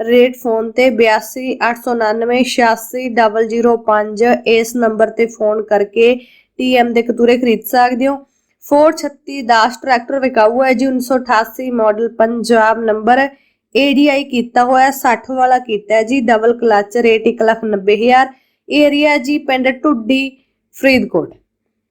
Rate phone ਤੇ 8289986005 ਇਸ number ਤੇ ਫੋਨ ਕਰਕੇ ਟੀਐਮ ਦੇ ਕਤੂਰੇ ਖਰੀਦ ਸਕਦੇ ਹੋ। 436 ਦਾਸ਼ ਟਰੈਕਟਰ ਵਿਕਾਊ ਹੈ ਜੀ 1988 ਮਾਡਲ ਪੰਜਾਬ ਨੰਬਰ। ADI ਕੀਤਾ ਹੋਇਆ 60 ਵਾਲਾ ਕੀਤਾ ਹੈ ਜੀ, ਡਬਲ ਕਲਚ, ਰੇਟ 190000 ਏਰੀਆ ਜੀ, ਪਿੰਡ ਟੁੱਡੀ ਫਰੀਦਕੋਟ।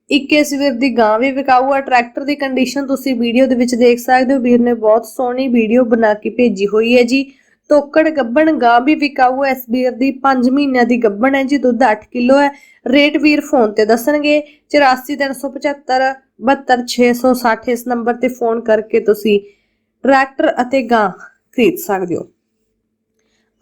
21 ਸਵੇਰ ਦੀ ਗਾਂ ਵੀ ਵਿਕਾਊ ਹੈ। ਟਰੈਕਟਰ ਦੀ ਕੰਡੀਸ਼ਨ ਤੁਸੀਂ ਵੀਡੀਓ ਦੇ ਵਿੱਚ ਦੇਖ ਸਕਦੇ ਹੋ। ਵੀਰ ਨੇ ਬਹੁਤ ਸੋਹਣੀ ਵੀਡੀਓ ਬਣਾ ਕੇ ਭੇਜੀ ਹੋਈ ਹੈ ਜੀ। ਤੋਕੜ ਗੱਬਣ ਗਾਂ ਵੀ ਵਿਕਾਊ ਹੈ ਇਸ ਵੀਰ ਦੀ 5 ਮਹੀਨਿਆਂ ਦੀ ਗੱਬਣ ਹੈ ਜੀ, ਦੁੱਧ 8 ਕਿਲੋ ਹੈ। ਰੇਟ ਵੀਰ ਫੋਨ ਤੇ ਦੱਸਣਗੇ। 84375 72660 ਇਸ ਨੰਬਰ ਤੇ ਫੋਨ ਕਰਕੇ ਤੁਸੀਂ ਟਰੈਕਟਰ ਅਤੇ ਗਾਂ ਖਰੀਦ ਸਕਦੇ ਹੋ।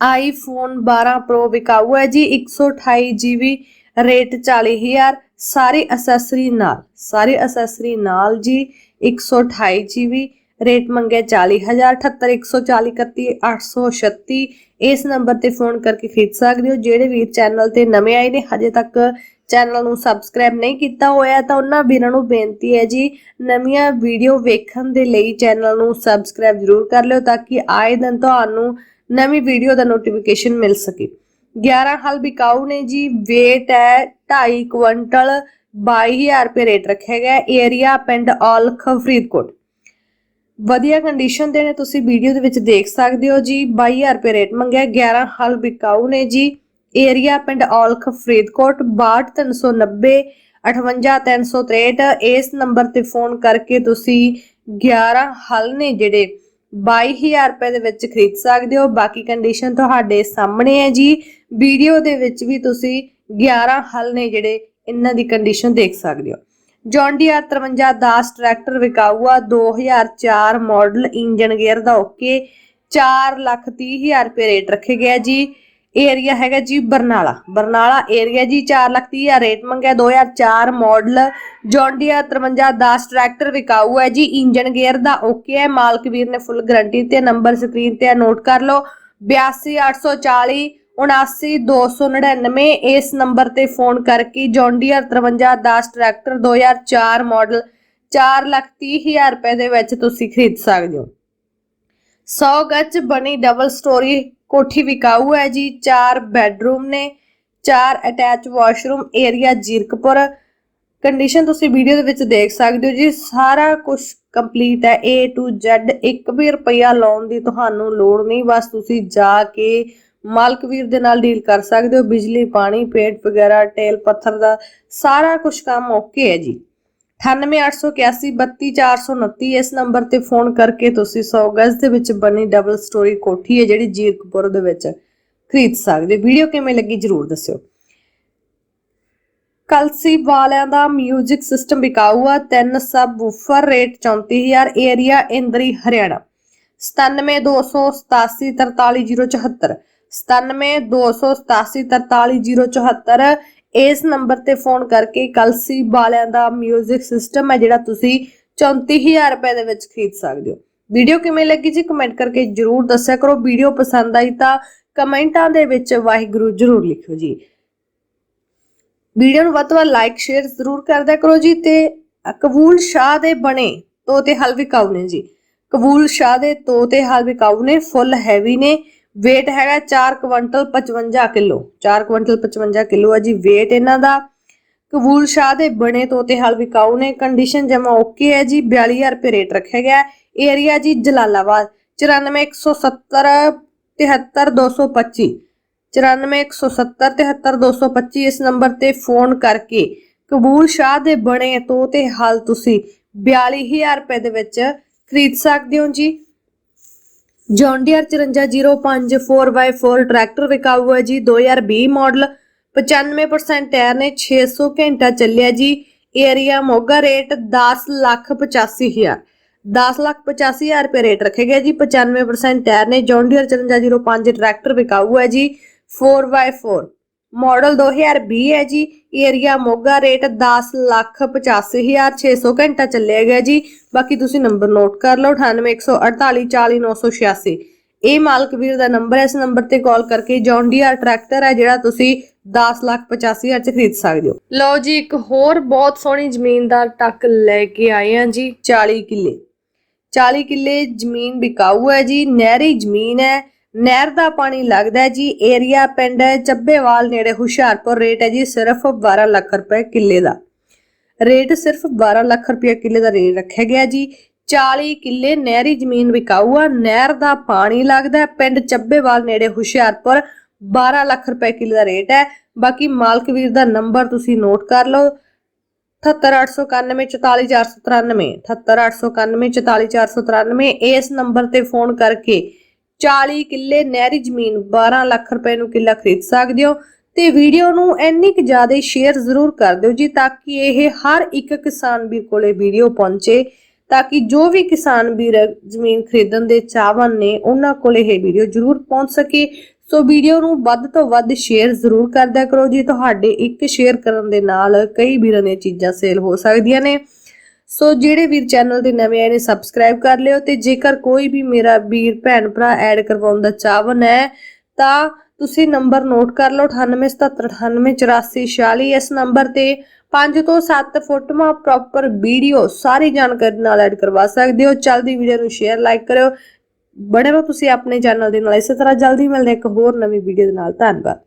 ਆਈਫੋਨ 12 ਪ੍ਰੋ ਵਿਕਾਊ ਹੈ ਜੀ 128 GB ਰੇਟ 40000 ਸਾਰੇ ਅਸੈਸਰੀ ਨਾਲ, ਸਾਰੇ ਅਸੈਸਰੀ ਨਾਲ ਜੀ 128 GB ਰੇਟ ਮੰਗਿਆ 40000 78140 ਇਸ ਨੰਬਰ ਤੇ ਫੋਨ ਕਰਕੇ ਖਰੀਦ ਸਕਦੇ ਹੋ। ਜਿਹੜੇ ਵੀਰ ਚੈਨਲ ਤੇ ਨਵੇਂ ਆਏ ਨੇ, ਹਜੇ ਤੱਕ ਚੈਨਲ ਨੂੰ ਸਬਸਕ੍ਰਾਈਬ ਨਹੀਂ ਕੀਤਾ ਹੋਇਆ, ਤਾਂ ਉਹਨਾਂ ਵੀਰਾਂ ਨੂੰ ਬੇਨਤੀ ਹੈ ਜੀ, ਨਵੀਆਂ ਵੀਡੀਓ ਵੇਖਣ ਦੇ ਲਈ ਚੈਨਲ ਨੂੰ ਸਬਸਕ੍ਰਾਈਬ ਜ਼ਰੂਰ ਕਰ ਲਿਓ, ਤਾਂ ਕਿ ਆਏ ਦਿਨ ਤੁਹਾਨੂੰ ਨਵੀਂ ਵੀਡੀਓ ਦਾ ਨੋਟੀਫਿਕੇਸ਼ਨ ਮਿਲ ਸਕੇ। 11 ਹਲ ਬਿਕਾਊ ਨੇ ਜੀ, weight ਹੈ 2.5 ਕੁਇੰਟਲ 22000 ਰੁਪਏ ਰੇਟ ਰੱਖਿਆ ਗਿਆ ਏਰੀਆ ਪਿੰਡ ਔਲਖ, ਫਰੀਦਕੋਟ। ਵਧੀਆ ਕੰਡੀਸ਼ਨ ਦੇ ਨੇ, ਤੁਸੀਂ ਵੀਡੀਓ ਦੇ ਵਿੱਚ ਦੇਖ ਸਕਦੇ ਹੋ ਜੀ। 22000 ਰੁਪਏ ਰੇਟ ਮੰਗਿਆ 11 ਹਲ ਬਿਕਾਊ ਨੇ ਜੀ। ਏਰੀਆ ਪਿੰਡ ਔਲਖ, ਫਰੀਦਕੋਟ 62390 58363 ਇਸ ਨੰਬਰ ਤੇ ਫੋਨ ਕਰਕੇ ਤੁਸੀਂ 11 ਹਲ ਨੇ ਜਿਹੜੇ 22000 ਰੁਪਏ ਦੇ ਵਿੱਚ ਖਰੀਦ ਸਕਦੇ ਹੋ। ਬਾਕੀ ਕੰਡੀਸ਼ਨ ਤੁਹਾਡੇ ਸਾਹਮਣੇ ਹੈ ਜੀ। ਵੀਡੀਓ ਦੇ ਵਿੱਚ ਵੀ ਤੁਸੀਂ 11 ਹਲ ਨੇ ਜਿਹੜੇ, ਇਹਨਾਂ ਦੀ ਕੰਡੀਸ਼ਨ ਦੇਖ ਸਕਦੇ ਹੋ। ਜੌਨ ਡੀਆਰ 53 ਦਾਸ ਟਰੈਕਟਰ ਵਿਕਾਊ 2004 ਮਾਡਲ ਇੰਜਨ ਗੇਅਰ ਦਾ ਓਕੇ 430000 ਰੁਪਏ ਰੇਟ ਰੱਖੇ ਗਿਆ ਜੀ। ਏਰੀਆ ਹੈਗਾ ਜੀ ਬਰਨਾਲਾ। ਬਰਨਾਲਾ ਏਰੀਆ ਜੀ 430000 ਰੇਟ ਮੰਗਿਆ 2004 ਮਾਡਲ ਜੌਨ ਡੀਆਰ 53 ਦਾਸ ਟਰੈਕਟਰ ਵਿਕਾਊ ਹੈ ਜੀ। ਇੰਜਨ ਗੇਅਰ ਦਾ ਓਕੇ ਹੈ, ਮਾਲਕ ਵੀਰ ਨੇ ਫੁੱਲ ਗਾਰੰਟੀ ਤੇ ਨੰਬਰ ਸਕਰੀਨ ਤੇ ਨੋਟ ਕਰ ਲਓ। 82840 79299 ਇਸ ਨੰਬਰ ਤੇ ਫੋਨ ਕਰਕੇ ਜੌਨ ਡੀਅਰ 53 10 ਟਰੈਕਟਰ 2004 ਮਾਡਲ 430000 ਰੁਪਏ ਦੇ ਵਿੱਚ ਤੁਸੀਂ ਖਰੀਦ ਸਕਦੇ ਹੋ। 100 ਗੱਜ ਬਣੀ ਡਬਲ ਸਟੋਰੀ ਕੋਠੀ ਵਿਕਾਊ ਹੈ ਜੀ 4 ਬੈੱਡਰੂਮ ਨੇ 4 attach washroom, area Zirakpur. Condition ਤੁਸੀਂ ਵੀਡੀਓ ਦੇ ਵਿੱਚ ਦੇਖ ਸਕਦੇ ਹੋ ਜੀ, ਸਾਰਾ ਕੁਝ ਕੰਪਲੀਟ ਹੈ, A to Z, ਇੱਕ ਵੀ ਰੁਪਿਆ ਲਾਉਣ ਦੀ ਤੁਹਾਨੂੰ ਲੋੜ ਨਹੀਂ, ਬਸ ਤੁਸੀਂ ਜਾ ਕੇ ਮਾਲਕ ਵੀਰ ਦੇ ਨਾਲ ਡੀਲ ਕਰ ਸਕਦੇ ਹੋ। ਬਿਜਲੀ, ਪਾਣੀ, ਪੇਟ ਵਗੈਰਾ, ਟੇਲ, ਪੱਥਰ ਦਾ ਸਾਰਾ ਕੁਝ ਕੰਮ ਓਕੇ ਹੈ ਜੀ। 9881832429 ਇਸ ਨੰਬਰ ਤੇ ਫੋਨ ਕਰਕੇ ਤੁਸੀਂ 100 ਗਜ਼ ਦੇ ਵਿੱਚ ਬਣੀ ਡਬਲ ਸਟੋਰੀ ਕੋਠੀ ਹੈ, ਜਿਹੜੀ ਜੀਰਕਪੁਰ ਦੇ ਵਿੱਚ ਖਰੀਦ ਸਕਦੇ ਵੀਡੀਓ ਕਿਵੇਂ ਲੱਗੀ ਜਰੂਰ ਦੱਸਿਓ। ਕਲਸੀ ਵਾਲਿਆਂ ਦਾ 뮤직 ਸਿਸਟਮ ਵਿਕਾਊ ਆ। ਤਿੰਨ sub woofer rate 34000 area Indri Haryana. 9728843074 9728843074 ਇਸ ਨੰਬਰ ਤੇ ਫੋਨ ਕਰਕੇ ਕਲਸੀ ਵਾਲਿਆਂ ਦਾ 뮤직 ਸਿਸਟਮ ਹੈ ਜਿਹੜਾ ਤੁਸੀਂ 34000 ਰੁਪਏ ਦੇ ਵਿੱਚ ਖਰੀਦ ਸਕਦੇ ਹੋ। ਵੀਡੀਓ ਕਿਵੇਂ ਲੱਗੀ ਜੀ ਕਮੈਂਟ ਕਰਕੇ ਜਰੂਰ ਦੱਸਿਆ ਕਰੋ। ਵੀਡੀਓ ਪਸੰਦ ਆਈ ਤਾਂ ਕਮੈਂਟਾਂ ਦੇ ਵਿੱਚ ਵਾਹਿਗੁਰੂ ਜਰੂਰ ਲਿਖਿਓ ਜੀ। ਵੀਡੀਓ ਨੂੰ ਵੱਧ ਤੋਂ ਵੱਧ ਲਾਈਕ ਸ਼ੇਅਰ ਜ਼ਰੂਰ ਕਰਦਿਆ ਕਰੋ ਜੀ ਤੇ ਕਬੂਲ ਸ਼ਾਹ ਦੇ ਬਣੇ ਤੋਤੇ ਹਲ ਵਿਕਾਊ ਨੇ ਜੀ। ਕਬੂਲ ਸ਼ਾਹ ਦੇ ਤੋਤੇ ਹਲ ਵਿਕਾਊ ਨੇ, ਫੁੱਲ ਹੈਵੀ ਨੇ। Weight ਹੈਗਾ 4 ਕੁਇੰਟਲ 55 ਕਿਲੋ। 4 ਕੁਇੰਟਲ 55 ਕਿਲੋ ਹੈ ਜੀ। weight ਇਹਨਾਂ ਦਾ ਕਬੂਲ ਸ਼ਾਹ ਦੇ ਬਣੇ ਤੋਤੇ ਹਾਲ ਵਿਕਾਊ ਨੇ। ਕੰਡੀਸ਼ਨ ਜਮਾ ਓਕੇ ਹੈ ਜੀ। 42000 ਰੁਪਏ ਰੇਟ ਰੱਖਿਆ ਗਿਆ। ਏਰੀਆ ਜੀ ਜਲਾਲਾਬਾਦ। 94170 73225 9417773225 ਇਸ ਨੰਬਰ ਤੇ ਫੋਨ ਕਰਕੇ ਕਬੂਲ ਸ਼ਾਹ ਦੇ ਬਣੇ ਤੋਤੇ ਹਾਲ ਤੁਸੀਂ 42000 ਰੁਪਏ ਦੇ ਵਿੱਚ ਖਰੀਦ ਸਕਦੇ ਹੋ ਜੀ। ਜੌਨ ਡੀਅਰ 5405 4x4 ਟਰੈਕਟਰ ਵਿਕਾਊ ਹੈ ਜੀ। 2020 ਮਾਡਲ 95% ਟਾਇਰ ਨੇ 600 ਘੰਟਾ ਚੱਲਿਆ ਜੀ। ਏਰੀਆ ਮੋਗਾ ਰੇਟ 10 ਲੱਖ 85000 1085000 ਰੁਪਏ ਰੇਟ ਰੱਖੇ ਗਏ ਜੀ। 95% ਟਾਇਰ ਨੇ ਜੌਨ ਡੀਅਰ 5405 ਟਰੈਕਟਰ ਵਿਕਾਊ ਹੈ ਜੀ। 4x4 ਮਾਡਲ 2020 ਹੈ ਜੀ। ਏਰੀਆ ਮੋਗਾ ਰੇਟ 10 ਲੱਖ 85600 ਘੰਟਾ ਚੱਲਿਆ ਗਿਆ ਜੀ। ਬਾਕੀ ਤੁਸੀਂ ਨੰਬਰ ਨੋਟ ਕਰ ਲਓ 9814840986 ਇਹ ਮਾਲਕ ਵੀਰ ਦਾ ਨੰਬਰ ਹੈ, ਇਸ ਨੰਬਰ ਤੇ ਕਾਲ ਕਰਕੇ ਜੌਨ ਡੀਅਰ ਟਰੈਕਟਰ ਹੈ, ਜਿਹੜਾ ਤੁਸੀਂ 10 ਲੱਖ 85000 ਚ ਖਰੀਦ ਸਕਦੇ ਹੋ। ਲਓ ਜੀ, ਇੱਕ ਹੋਰ ਬਹੁਤ ਸੋਹਣੀ ਜ਼ਮੀਨਦਾਰ ਟੱਕ ਲੈ ਕੇ ਆਏ ਆ ਜੀ 40 ਕਿੱਲੇ। 40 ਕਿੱਲੇ ਜ਼ਮੀਨ ਵਿਕਾਊ ਹੈ ਜੀ, ਨਹਿਰੀ ਜ਼ਮੀਨ ਹੈ। ਨਹਿਰ ਦਾ ਪਾਣੀ ਲੱਗਦਾ ਹੈ ਜੀ, ਏਰੀਆ ਪਿੰਡ ਚੱਬੇਵਾਲ ਨੇੜੇ ਹੁਸ਼ਿਆਰਪੁਰ ਰੇਟ ਹੈ ਜੀ, ਸਿਰਫ 12 ਲੱਖ ਰੁਪਏ ਕਿੱਲੇ ਦਾ। ਰੇਟ ਸਿਰਫ 12 ਲੱਖ ਰੁਪਏ ਕਿੱਲੇ ਦਾ ਰੇਟ ਰੱਖਿਆ ਗਿਆ ਜੀ 40 ਕਿੱਲੇ ਨਹਿਰੀ ਜ਼ਮੀਨ ਵਿਕਾਊ ਆ, ਨਹਿਰ ਦਾ ਪਾਣੀ ਲੱਗਦਾ ਹੈ, ਪਿੰਡ ਚੱਬੇਵਾਲ ਨੇੜੇ ਹੁਸ਼ਿਆਰਪੁਰ 12 ਲੱਖ ਰੁਪਏ ਕਿੱਲੇ ਦਾ ਰੇਟ ਹੈ। ਬਾਕੀ ਮਾਲਕ ਵੀਰ ਦਾ ਨੰਬਰ ਤੁਸੀਂ ਨੋਟ ਕਰ ਲਓ 78891 78891 ਇਸ ਨੰਬਰ ਤੇ ਫੋਨ ਕਰਕੇ 40 ਕਿੱਲੇ ਨਹਿਰੀ ਜ਼ਮੀਨ 12 ਲੱਖ ਰੁਪਏ ਨੂੰ ਕਿੱਲਾ ਖਰੀਦ ਸਕਦੇ ਹੋ। ਤੇ ਵੀਡੀਓ ਨੂੰ ਇੰਨੀ ਕੁ ਜ਼ਿਆਦਾ ਸ਼ੇਅਰ ਜ਼ਰੂਰ ਕਰ ਦਿਓ ਜੀ ਤਾਂ ਕਿ ਇਹ ਹਰ ਇੱਕ ਕਿਸਾਨ ਵੀਰ ਕੋਲੇ ਵੀਡੀਓ ਪਹੁੰਚੇ, ਤਾਂ ਕਿ ਜੋ ਵੀ ਕਿਸਾਨ ਵੀਰ ਜ਼ਮੀਨ ਖਰੀਦਣ ਦੇ ਚਾਹਵਾਨ ਨੇ, ਉਹਨਾਂ ਕੋਲੇ ਇਹ ਵੀਡੀਓ ਜ਼ਰੂਰ ਪਹੁੰਚ ਸਕੇ। ਸੋ ਵੀਡੀਓ ਨੂੰ ਵੱਧ ਤੋਂ ਵੱਧ ਸ਼ੇਅਰ ਜ਼ਰੂਰ ਕਰਦਿਆ ਕਰੋ ਜੀ। ਤੁਹਾਡੇ ਇੱਕ ਸ਼ੇਅਰ ਕਰਨ ਦੇ ਨਾਲ ਕਈ ਵੀਰਾਂ ਦੀਆਂ ਚੀਜ਼ਾਂ ਸੇਲ ਹੋ ਸਕਦੀਆਂ ਨੇ। ਸੋ ਜਿਹੜੇ ਵੀਰ ਚੈਨਲ ਦੇ ਨਵੇਂ ਆਏ ਨੇ ਸਬਸਕ੍ਰਾਈਬ ਕਰ ਲਿਓ ਤੇ ਜੇਕਰ ਕੋਈ ਵੀ ਮੇਰਾ ਵੀਰ, ਭੈਣ, ਭਰਾ ਐਡ ਕਰਵਾਉਣ ਦਾ ਚਾਹਵਨ ਹੈ, ਤਾਂ ਤੁਸੀਂ ਨੰਬਰ ਨੋਟ ਕਰ ਲਓ 9877988446 ਇਸ ਨੰਬਰ ਤੇ। 5 ਤੋਂ 7 ਫੋਟੋਆਂ ਪ੍ਰੋਪਰ ਵੀਡੀਓ ਸਾਰੀ ਜਾਣਕਾਰੀ ਨਾਲ ਐਡ ਕਰਵਾ ਸਕਦੇ ਹੋ। ਚਲਦੀ ਵੀਡੀਓ ਨੂੰ ਸ਼ੇਅਰ ਲਾਈਕ ਕਰਿਓ। ਬੜੇ ਵਾ ਤੁਸੀਂ ਆਪਣੇ ਚੈਨਲ ਦੇ ਨਾਲ। ਇਸੇ ਤਰ੍ਹਾਂ ਜਲਦੀ ਮਿਲਦੇ ਇੱਕ ਹੋਰ ਨਵੀਂ ਵੀਡੀਓ ਦੇ ਨਾਲ। ਧੰਨਵਾਦ।